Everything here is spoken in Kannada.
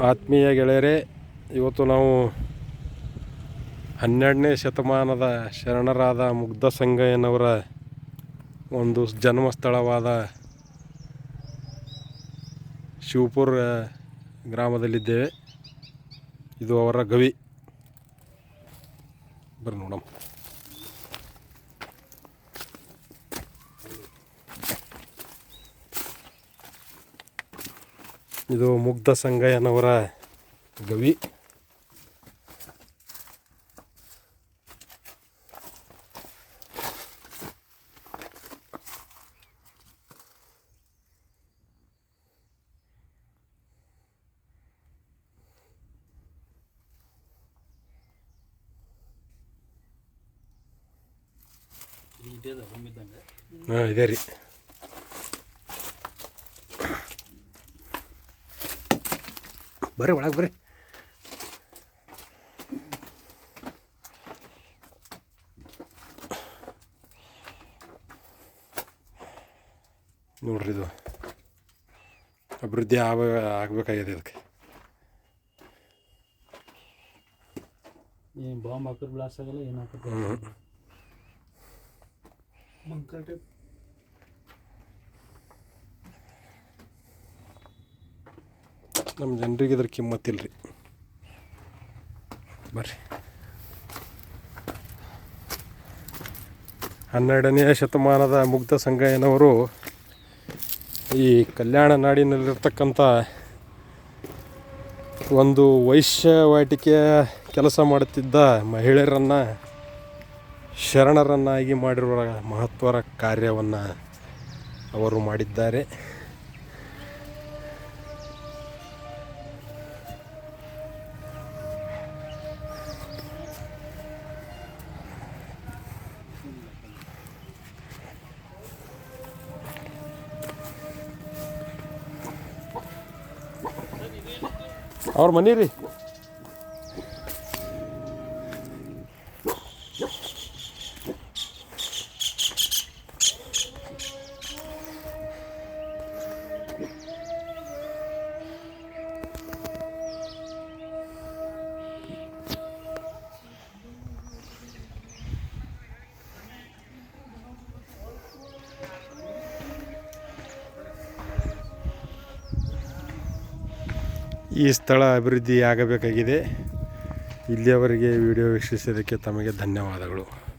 ಆತ್ಮೀಯ ಗೆಳೆಯರೇ, ಇವತ್ತು ನಾವು ಹನ್ನೆರಡನೇ ಶತಮಾನದ ಶರಣರಾದ ಮುಗ್ಧ ಸಂಗಯ್ಯನವರ ಒಂದು ಜನ್ಮಸ್ಥಳವಾದ ಶಿವಪುರ ಗ್ರಾಮದಲ್ಲಿದ್ದೇವೆ. ಇದು ಅವರ ಗವಿ. ಬರ್ರಿ ನೋಡಮ್ಮ. ಇದು ಮುಗ್ಧ ಸಂಗಯ್ಯನವರ ಗವಿ. ಹಾಂ ಇದೆ ರೀ. ಬರ್ರಿ ಒಳಗೆ ಬರ್ರಿ. ನೋಡ್ರಿ ಇದು ಅಭಿವೃದ್ಧಿ ಆಗ ಆಗಬೇಕಾಗಿದೆ ಇದಕ್ಕೆ. ಏನು ಬಾಂಬ್ ಹಾಕಿದ್ರೆ ಬ್ಲಾಸ್ಟ್ ಆಗಲ್ಲ ಏನು ಹಾಕಿದ್ರೆ ನಮ್ಮ ಜನರಿಗೆ ಇದ್ರ ಕಿಮ್ಮತ್ತಿಲ್ಲ ರೀ ಬರ್ರಿ. ಹನ್ನೆರಡನೆಯ ಶತಮಾನದ ಮುಗ್ಧ ಸಂಗಯ್ಯನವರು ಈ ಕಲ್ಯಾಣ ನಾಡಿನಲ್ಲಿರ್ತಕ್ಕಂಥ ಒಂದು ವೈಶ್ಯವಾಟಿಕೆಯ ಕೆಲಸ ಮಾಡುತ್ತಿದ್ದ ಮಹಿಳೆಯರನ್ನು ಶರಣರನ್ನಾಗಿ ಮಾಡಿರುವ ಮಹತ್ವರ ಕಾರ್ಯವನ್ನು ಅವರು ಮಾಡಿದ್ದಾರೆ. ಅವ್ರ ಮನೆ ರೀ. ಈ ಸ್ಥಳ ಅಭಿವೃದ್ಧಿಯಾಗಬೇಕಾಗಿದೆ. ಇಲ್ಲಿಯವರೆಗೆ ವಿಡಿಯೋ ವೀಕ್ಷಿಸಿದ್ದಕ್ಕೆ ತಮಗೆ ಧನ್ಯವಾದಗಳು.